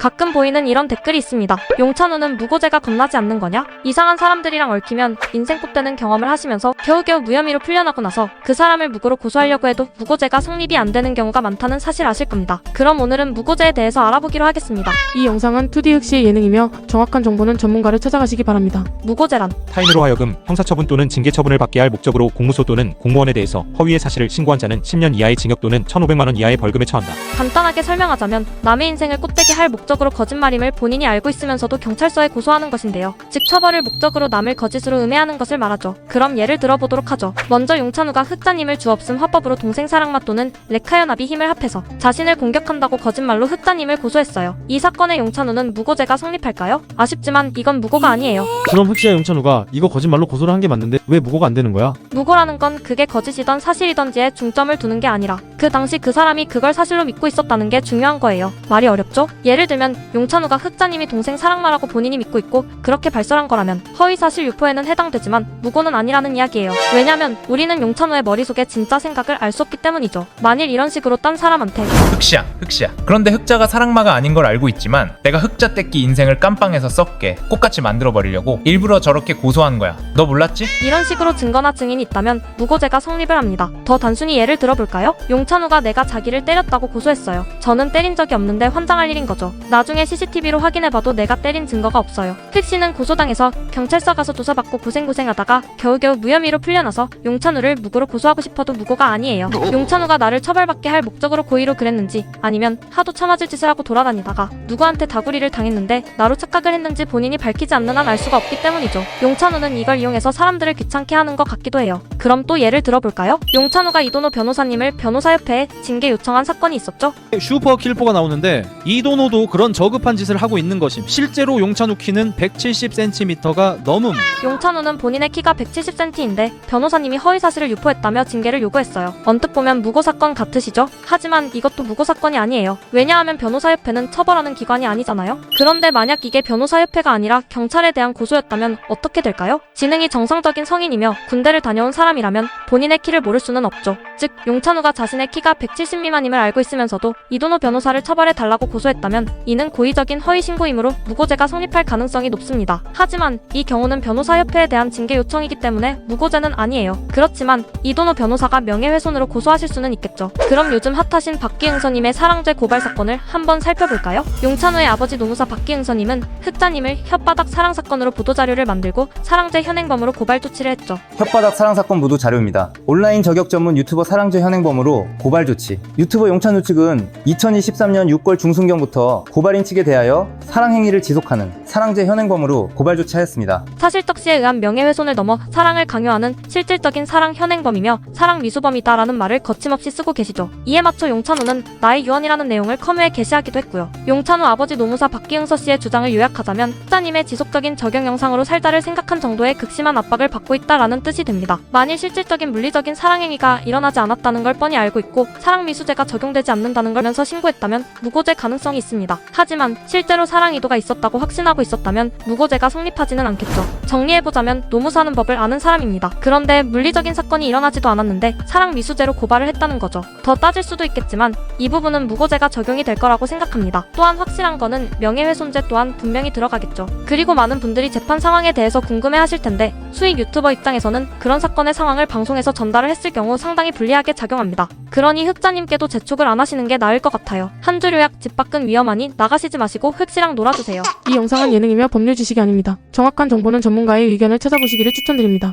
가끔 보이는 이런 댓글이 있습니다. 용찬우는 무고죄가 겁나지 않는 거냐? 이상한 사람들이랑 얽히면 인생 꼽되는 경험을 하시면서 겨우겨우 무혐의로 풀려나고 나서 그 사람을 무고로 고소하려고 해도 무고죄가 성립이 안 되는 경우가 많다는 사실 아실 겁니다. 그럼 오늘은 무고죄에 대해서 알아보기로 하겠습니다. 이 영상은 2D 흑시의 예능이며 정확한 정보는 전문가를 찾아가시기 바랍니다. 무고죄란 타인으로 하여금 형사처분 또는 징계처분을 받게 할 목적으로 공무소 또는 공무원에 대해서 허위의 사실을 신고한 자는 10년 이하의 징역 또는 1,500만 원 이하의 벌금에 처한다. 간단하게 설명하자면 남의 인생을 꽃되게 할 목적 으로 거짓말임을 본인이 알고 있으면서도 경찰서에 고소하는 것인데요. 즉 처벌을 목적으로 남을 거짓으로 음해하는 것을 말하죠. 그럼 예를 들어보도록 하죠. 먼저 용찬우가 흑자님을 주없음 화법으로 동생 사랑마 또는 레카연합이 힘을 합해서 자신을 공격한다고 거짓말로 흑자님을 고소했어요. 이 사건의 용찬우는 무고죄가 성립할까요? 아쉽지만 이건 무고가 아니에요. 그럼 흑시야 용찬우가 이거 거짓말로 고소를 한 게 맞는데 왜 무고가 안 되는 거야? 무고라는 건 그게 거짓이던 사실이던지에 중점을 두는 게 아니라 그 당시 그 사람이 그걸 사실로 믿고 있었다는 게 중요한 거예요. 말이 어렵죠? 예를 들면 용찬우가 흑자님이 동생 사랑마라고 본인이 믿고 있고 그렇게 발설한 거라면 허위 사실 유포에는 해당되지만 무고는 아니라는 이야기예요. 왜냐면 우리는 용찬우의 머릿속에 진짜 생각을 알 수 없기 때문이죠. 만일 이런 식으로 딴 사람한테 흑시야, 흑시야. 그런데 흑자가 사랑마가 아닌 걸 알고 있지만 내가 흑자 떼끼 인생을 깜빵에서 썩게 꽃같이 만들어 버리려고 일부러 저렇게 고소한 거야. 너 몰랐지? 이런 식으로 증거나 증인이 있다면 무고죄가 성립을 합니다. 더 단순히 예를 들어볼까요? 용찬우가 내가 자기를 때렸다고 고소했어요. 저는 때린 적이 없는데 환장할 일인 거죠. 나중에 CCTV로 확인해봐도 내가 때린 증거가 없어요. 흑씨는 고소당해서 경찰서 가서 조사받고 고생고생하다가 겨우겨우 무혐의로 풀려나서 용찬우를 무고로 고소하고 싶어도 무고가 아니에요. 용찬우가 나를 처벌받게 할 목적으로 고의로 그랬는지 아니면 하도 참아줄 짓을 하고 돌아다니다가 누구한테 다구리를 당했는데 나로 착각을 했는지 본인이 밝히지 않는 한 알 수가 없기 때문이죠. 용찬우는 이걸 이용해서 사람들을 귀찮게 하는 것 같기도 해요. 그럼 또 예를 들어볼까요? 용찬우가 이도노 변호사님을 변호사협회에 징계 요청한 사건이 있었죠. 슈퍼 킬포가 나오는데 이도노도 그런 저급한 짓을 하고 있는 것임. 실제로 용찬우 키는 170cm가 넘음. 용찬우는 본인의 키가 170cm인데 변호사님이 허위 사실을 유포했다며 징계를 요구했어요. 언뜻 보면 무고 사건 같으시죠? 하지만 이것도 무고 사건이 아니에요. 왜냐하면 변호사협회는 처벌하는 기관이 아니잖아요. 그런데 만약 이게 변호사협회가 아니라 경찰에 대한 고소였다면 어떻게 될까요? 지능이 정상적인 성인이며 군대를 다녀온 사람 이라면 본인의 키를 모를 수는 없죠. 즉 용찬우가 자신의 키가 170 미만임을 알고 있으면서도 이도노 변호사를 처벌해 달라고 고소했다면 이는 고의적인 허위 신고이므로 무고죄가 성립할 가능성이 높습니다. 하지만 이 경우는 변호사협회에 대한 징계 요청이기 때문에 무고죄는 아니에요. 그렇지만 이도노 변호사가 명예훼손으로 고소하실 수는 있겠죠. 그럼 요즘 핫하신 박기응서님의 사랑죄 고발 사건을 한번 살펴볼까요? 용찬우의 아버지 노무사 박기응서님은 흑자님을 혓바닥 사랑 사건으로 보도자료를 만들고 사랑죄 현행범으로 고발 조치를 했죠. 혓바닥 사랑 사건 모두 자료입니다. 온라인 저격 전문 유튜버 사랑죄 현행범으로 고발 조치. 유튜버 용찬우 측은 2023년 6월 중순경부터 고발인 측에 대하여 사랑 행위를 지속하는 사랑죄 현행범으로 고발 조치하였습니다. 사실적 시에 의한 명예훼손을 넘어 사랑을 강요하는 실질적인 사랑 현행범이며 사랑 미수범이다라는 말을 거침없이 쓰고 계시죠. 이에 맞춰 용찬우는 나의 유언이라는 내용을 커뮤에 게시하기도 했고요. 용찬우 아버지 노무사 박기응서 씨의 주장을 요약하자면 흑자님의 지속적인 적용 영상으로 살다를 생각한 정도의 극심한 압박을 받고 있다라는 뜻이 됩니다. 만일 실질적인 물리적인 사랑 행위가 일어나지 않았다는 걸 뻔히 알고 있고 사랑 미수죄가 적용되지 않는다는 걸면서 신고했다면 무고죄 가능성이 있습니다. 하지만 실제로 사랑 의도가 있었다고 확신 하고 있었다면 무고죄가 성립하지는 않겠죠. 정리해보자면 노무사는 법을 아는 사람입니다. 그런데 물리적인 사건이 일어나지도 않았는데 사랑 미수죄로 고발을 했다는 거죠. 더 따질 수도 있겠지만 이 부분은 무고죄가 적용이 될 거라고 생각합니다. 또한 확실한 거는 명예훼손죄 또한 분명히 들어가겠죠. 그리고 많은 분들이 재판 상황에 대해서 궁금해 하실 텐데 수익 유튜버 입장에서는 그런 사건의 상황을 방송에서 전달을 했을 경우 상당히 불리하게 작용합니다. 그러니 흑자님께도 재촉을 안 하시는 게 나을 것 같아요. 한 줄 요약 집 밖은 위험하니 나가시지 마시고 흑씨랑 놀아주세요. 이 영상은 예능이며 법률 지식이 아닙니다. 정확한 정보는 전문가의 의견을 찾아보시기를 추천드립니다.